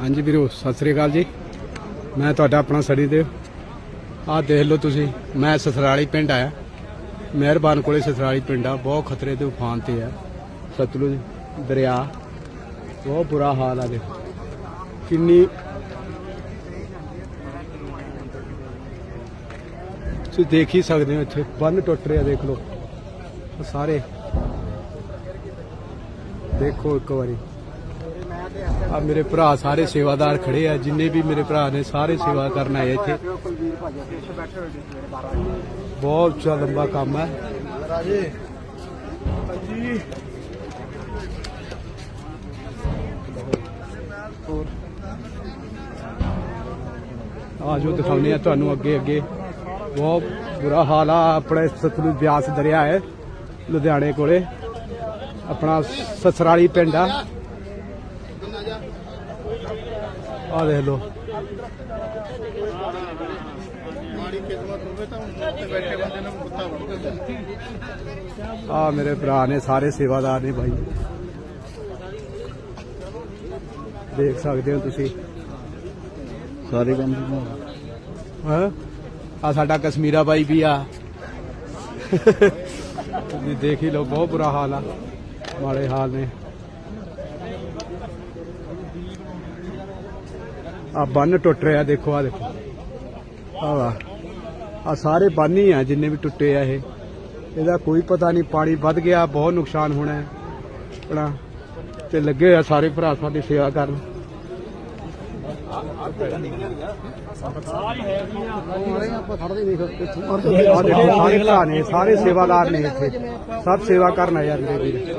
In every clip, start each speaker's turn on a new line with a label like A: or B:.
A: ਹਾਂਜੀ ਵੀਰੋ, ਸਤਿ ਸ੍ਰੀ ਅਕਾਲ ਜੀ। ਮੈਂ ਤੁਹਾਡਾ ਆਪਣਾ ਸੜੀ ਦੇ ਆਹ ਦੇਖ ਲਓ ਤੁਸੀਂ, ਮੈਂ ਸਸਰਾਲੀ ਪਿੰਡ ਆਇਆ। ਮਿਹਰਬਾਨ ਕੋਲੇ ਸਸਰਾਲੀ ਪਿੰਡ ਆ, ਬਹੁਤ ਖਤਰੇ ਦੇ ਉਫਾਨ ਤੇ ਆ। ਸਤਲੁਜ ਦਰਿਆ, ਬਹੁਤ ਬੁਰਾ ਹਾਲ ਆ ਦੇਖੋ। ਕਿੰਨੀ ਤੁਸੀਂ ਦੇਖ ਹੀ ਸਕਦੇ ਹੋ ਇੱਥੇ, ਬੰਨ ਟੁੱਟ ਰਿਹਾ ਦੇਖ ਲਓ। ਸਾਰੇ। ਦੇਖੋ ਇੱਕ ਵਾਰੀ। ਆ ਮੇਰੇ ਭਰਾ ਸਾਰੇ ਸੇਵਾਦਾਰ ਖੜੇ ਆ, ਜਿੰਨੇ ਵੀ ਮੇਰੇ ਭਰਾ ਨੇ ਸਾਰੇ ਸੇਵਾ ਕਰਨ ਆਏ ਇੱਥੇ। ਬਹੁਤ ਉੱਚਾ ਲੰਬਾ ਕੰਮ ਹੈ ਆ ਜੋ ਦਿਖਾਉਂਦੇ ਆ ਤੁਹਾਨੂੰ ਅੱਗੇ ਅੱਗੇ। ਬਹੁਤ ਬੁਰਾ ਹਾਲ ਆ, ਆਪਣੇ ਸਤਲੁਜ ਬਿਆਸ ਦਰਿਆ ਹੈ, ਲੁਧਿਆਣੇ ਕੋਲੇ। ਆਪਣਾ ਸਸਰਾਲੀ ਪਿੰਡ ਆ। ਆ ਦੇਖ ਲਓ। ਆ ਮੇਰੇ ਭਰਾ ਨੇ ਸਾਰੇ ਸੇਵਾਦਾਰ ਨੇ ਭਾਈ ਦੇਖ ਸਕਦੇ ਹੋ ਤੁਸੀਂ।
B: ਸਾਰੇ ਕੰਮ
A: ਹਾਂ? ਆ ਸਾਡਾ ਕਸ਼ਮੀਰਾ ਬਾਈ ਵੀ ਆ। ਤੁਸੀਂ ਦੇਖ ਹੀ ਲਓ ਬਹੁਤ ਬੁਰਾ ਹਾਲ ਆ। ਮਾੜੇ ਹਾਲ ਨੇ। ਆ ਬੰਨ ਟੁੱਟ ਰਿਹਾ ਦੇਖੋ, ਆ ਦੇਖੋ। ਆ ਵਾ। ਆ ਸਾਰੇ ਬੰਨ ਹੀ ਆ ਜਿੰਨੇ ਵੀ ਟੁੱਟੇ ਆ ਇਹ। ਇਹਦਾ ਕੋਈ ਪਤਾ ਨਹੀਂ ਪਾਣੀ ਵੱਧ ਗਿਆ, ਬਹੁਤ ਨੁਕਸਾਨ ਹੋਣਾ ਹੈ। ਆਪਣਾ ਤੇ ਲੱਗੇ ਆ ਸਾਰੇ ਭਰਾ ਸਾਡੀ ਸੇਵਾ ਕਰਨ। ਸਾਰੇ ਭਰਾ ਨੇ, ਸਾਰੇ ਸੇਵਾਦਾਰ ਨੇ ਇੱਥੇ। ਸਭ ਸੇਵਾ ਕਰਨ ਆ ਜਾਂਦੇ ਵੀਰ।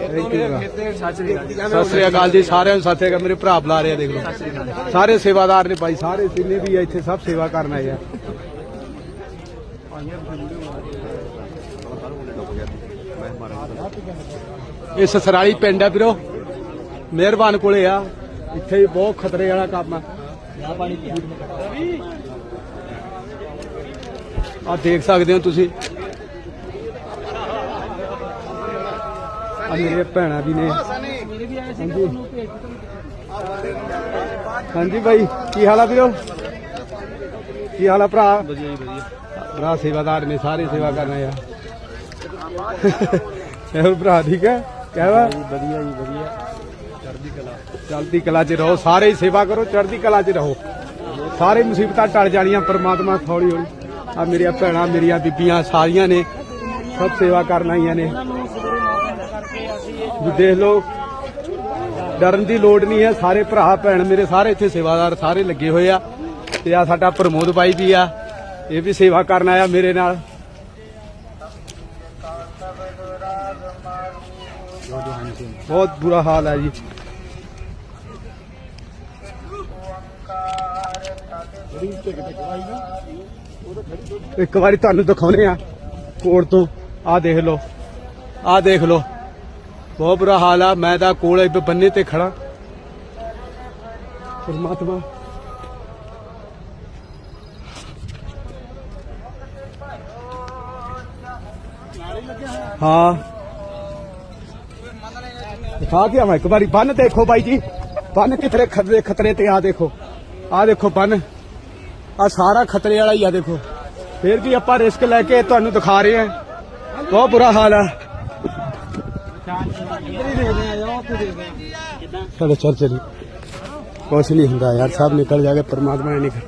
A: ਸਤਿ ਸ੍ਰੀ ਅਕਾਲ ਜੀ, ਸਾਰਿਆਂ ਨੂੰ ਸਤਿ ਮੇਰੇ ਭਰਾ ਬੁਲਾ ਰਹੇ ਆ, ਦੇਖ ਲਓ। ਸਾਰੇ ਸੇਵਾਦਾਰ ਨੇ ਬਾਈ ਸਾਰੇ ਜਿੰਨੇ ਵੀ ਆ ਇੱਥੇ ਸਭ ਸੇਵਾ ਕਰਨ ਆਏ ਆ। ਇਹ ਸਸਰਾਲੀ ਪਿੰਡ ਆ ਵੀਰੋ। ਮਿਹਰਬਾਨ ਕੋਲੇ ਆ। ਇੱਥੇ ਵੀ ਬਹੁਤ ਖਤਰੇ ਵਾਲਾ ਕੰਮ ਆ। ਆ ਦੇਖ ਸਕਦੇ ਹੋ ਤੁਸੀਂ। ਆ ਮੇਰੇ ਭੈਣਾਂ ਵੀ ਨੇ। ਹਾਂਜੀ। ਹਾਂਜੀ ਬਾਈ, ਕੀ ਹਾਲ ਆ ਵੀਰੋ? ਕੀ ਹਾਲ ਆ ਭਰਾ? ਵਧੀਆ ਜੀ ਵਧੀਆ ਭਰਾ ਸੇਵਾਦਾਰ ਨੇ, ਸਾਰੇ ਸੇਵਾ ਕਰਨਾ ਆ। ਇਹ ਭਰਾ, ਠੀਕ ਹੈ? ਕਹਿਵਾ ਵਧੀਆ ਜੀ ਵਧੀਆ ਚੜ੍ਹਦੀ ਕਲਾ ਚੜ੍ਹਦੀ ਕਲਾ 'ਚ ਰਹੋ, ਸਾਰੇ ਹੀ ਸੇਵਾ ਕਰੋ, ਚੜ੍ਹਦੀ ਕਲਾ 'ਚ ਰਹੋ। ਸਾਰੇ ਮੁਸੀਬਤਾਂ ਟਲ ਜਾਣੀਆਂ, ਪਰਮਾਤਮਾ ਹੌਲੀ ਹੌਲੀ। ਆ ਮੇਰੀਆਂ ਭੈਣਾਂ, ਮੇਰੀਆਂ ਬੀਬੀਆਂ, ਸਾਰੀਆਂ ਨੇ ਸਭ ਸੇਵਾ ਕਰਨ ਆਈਆਂ ਨੇ। ਦੇਖ ਲਓ, ਡਰਨ ਦੀ ਲੋੜ ਨਹੀਂ ਹੈ। ਸਾਰੇ ਭਰਾ, ਭੈਣ ਮੇਰੇ ਸਾਰੇ ਇੱਥੇ ਸੇਵਾਦਾਰ ਸਾਰੇ ਲੱਗੇ ਹੋਏ ਆ। ਤੇ ਆ ਸਾਡਾ ਪ੍ਰਮੋਦ ਬਾਈ ਵੀ ਆ। ਇਹ ਵੀ ਸੇਵਾ ਕਰਨ ਆਇਆ ਮੇਰੇ ਨਾਲ। ਬਹੁਤ ਬੁਰਾ ਹਾਲ ਹੈ ਜੀ। ਇੱਕ ਵਾਰੀ ਤੁਹਾਨੂੰ ਦਿਖਾਉਨੇ ਆ ਕੋੜ ਤੋਂ। ਆ ਦੇਖ ਲਓ। ਆ ਦੇਖ ਲਓ। ਬਹੁਤ ਬੁਰਾ ਹਾਲ ਆ, ਮੈਂ ਤਾਂ ਕੋਲ ਬੰਨੇ ਤੇ ਖੜਾ ਪਰਮਾਤਮਾ। ਹਾਂ। ਦਿਖਾ ਕੇ ਆਵਾਂ ਇੱਕ ਵਾਰੀ। ਬੰਨ ਦੇਖੋ ਬਾਈ ਜੀ। ਬੰਨ ਕਿਤਰੇ ਖਤਰੇ ਖਤਰੇ ਤੇ ਆ ਦੇਖੋ। ਆ ਦੇਖੋ ਬੰਨ। ਆ ਸਾਰਾ ਖਤਰੇ ਵਾਲਾ ਹੀ ਆ ਦੇਖੋ। ਫਿਰ ਵੀ ਆਪਾਂ ਰਿਸਕ ਲੈ ਕੇ ਤੁਹਾਨੂੰ ਦਿਖਾ ਰਹੇ ਹਾਂ। ਬਹੁਤ ਬੁਰਾ ਹਾਲ ਆ। चलो, चल चलिए कुछ नहीं होता तो, यार, साहब निकल जाएगा, परमात्मा ने निकल।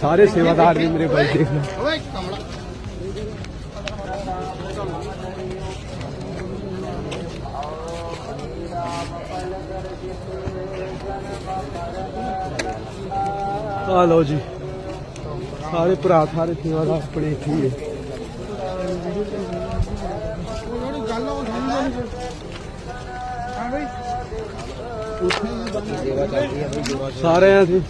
A: सारे सेवादार ने मेरे
B: भाई देखना
A: ਆ ਲਓ ਜੀ। ਸਾਰੇ ਭਰਾ, ਸਾਰੇ ਸੇਵਾਦਾਰ ਆਪਣੇ ਇੱਥੇ ਹੀ ਹੈ। ਸਾਰਿਆਂ ਦੀ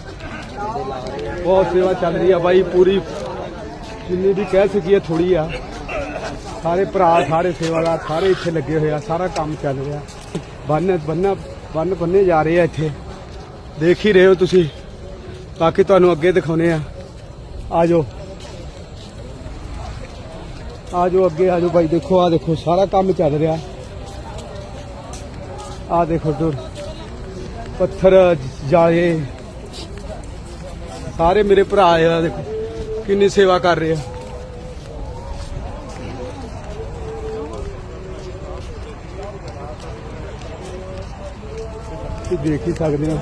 A: ਬਹੁਤ ਸੇਵਾ ਚੱਲ ਰਹੀ ਆ ਬਾਈ, ਪੂਰੀ ਜਿੰਨੀ ਵੀ ਕਹਿ ਸਕੀਏ ਥੋੜੀ ਆ। ਸਾਰੇ ਭਰਾ, ਸਾਰੇ ਸੇਵਾਦਾਰ ਸਾਰੇ ਇੱਥੇ ਲੱਗੇ ਹੋਏ ਆ, ਸਾਰਾ ਕੰਮ ਚੱਲ ਰਿਹਾ। ਬੰਨ ਬੰਨ ਬੰਨ, ਬੰਨੇ ਜਾ ਰਹੇ ਆ ਇੱਥੇ। ਦੇਖ ਹੀ ਰਹੇ ਹੋ ਤੁਸੀਂ। ਬਾਕੀ ਤੁਹਾਨੂੰ ਅੱਗੇ ਦਿਖਾਉਨੇ ਆ। ਆ ਜਾਓ ਆ ਜਾਓ ਅੱਗੇ ਆ ਜਾਓ ਭਾਈ, ਦੇਖੋ ਆ ਦੇਖੋ, ਸਾਰਾ ਕੰਮ ਚੱਲ ਰਿਹਾ। ਆ ਦੇਖੋ ਦੂਰ ਪੱਥਰ ਜਾਏ ਸਾਰੇ ਮੇਰੇ ਭਰਾ ਆ, ਦੇਖੋ। ਕਿੰਨੀ ਸੇਵਾ ਕਰ ਰਹੇ ਆ? ਤੁਸੀਂ ਦੇਖ ਹੀ ਸਕਦੇ ਹੋ।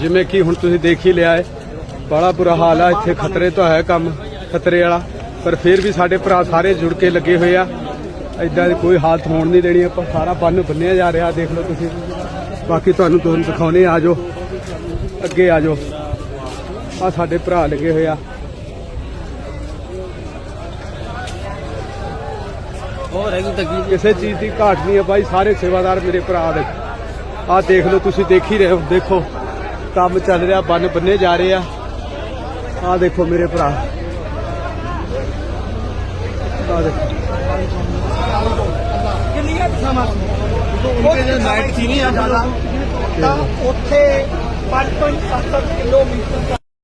A: ਜਿਵੇਂ ਕਿ ਹੁਣ ਤੁਸੀਂ ਦੇਖ ਹੀ ਲਿਆ ਹੈ, ਬੜਾ ਬੁਰਾ ਹਾਲ ਆ, ਇੱਥੇ ਖਤਰੇ ਤੋਂ ਹੈ ਕੰਮ, ਖਤਰੇ ਵਾਲਾ, ਪਰ ਫਿਰ ਵੀ ਸਾਡੇ ਭਰਾ ਸਾਰੇ ਜੁੜ ਕੇ ਲੱਗੇ ਹੋਏ ਆ। ਐਦਾਂ ਦੀ ਕੋਈ ਹਾਲਤ ਹੋਣ ਨਹੀਂ ਦੇਣੀ ਆਪਾਂ ਸਾਰਾ ਬੰਨ ਬੰਨਿਆ ਜਾ ਰਿਹਾ ਦੇਖ ਲਓ ਤੁਸੀਂ। ਬਾਕੀ ਤੁਹਾਨੂੰ ਤੁਹਾਨੂੰ ਦਿਖਾਉਣੇ ਆ ਜਾਓ। ਅੱਗੇ ਆ ਜਾਓ। ਆ ਸਾਡੇ ਭਰਾ ਲੱਗੇ ਹੋਏ ਆ।
B: ਹੋਰ ਹੈਗੀ ਤਕਲੀਫ
A: ਕਿਸੇ ਚੀਜ਼ ਦੀ ਘਾਟ ਨਹੀਂ ਹੈ ਬਾਈ ਸਾਰੇ ਸੇਵਾਦਾਰ ਮੇਰੇ ਭਰਾ ਦੇ ਆਹ ਦੇਖ ਲਓ ਤੁਸੀਂ ਦੇਖ ਹੀ ਰਹੇ ਹੋ ਦੇਖੋ। ਕੰਮ ਚੱਲ ਰਿਹਾ ਬੰਨ ਬੰਨੇ ਜਾ ਰਹੇ ਆ। ਆਹ ਦੇਖੋ ਮੇਰੇ ਭਰਾ। ਆਹ ਦੇਖੋ
B: ਕਿੰਨੀ ਹੈ ਸਮਾਂ ਉਹਦੇ ਨਾਈਟ ਸੀ ਨਹੀਂ ਆ ਤਾਂ ਉੱਥੇ 5.7 ਕਿਲੋਮੀਟਰ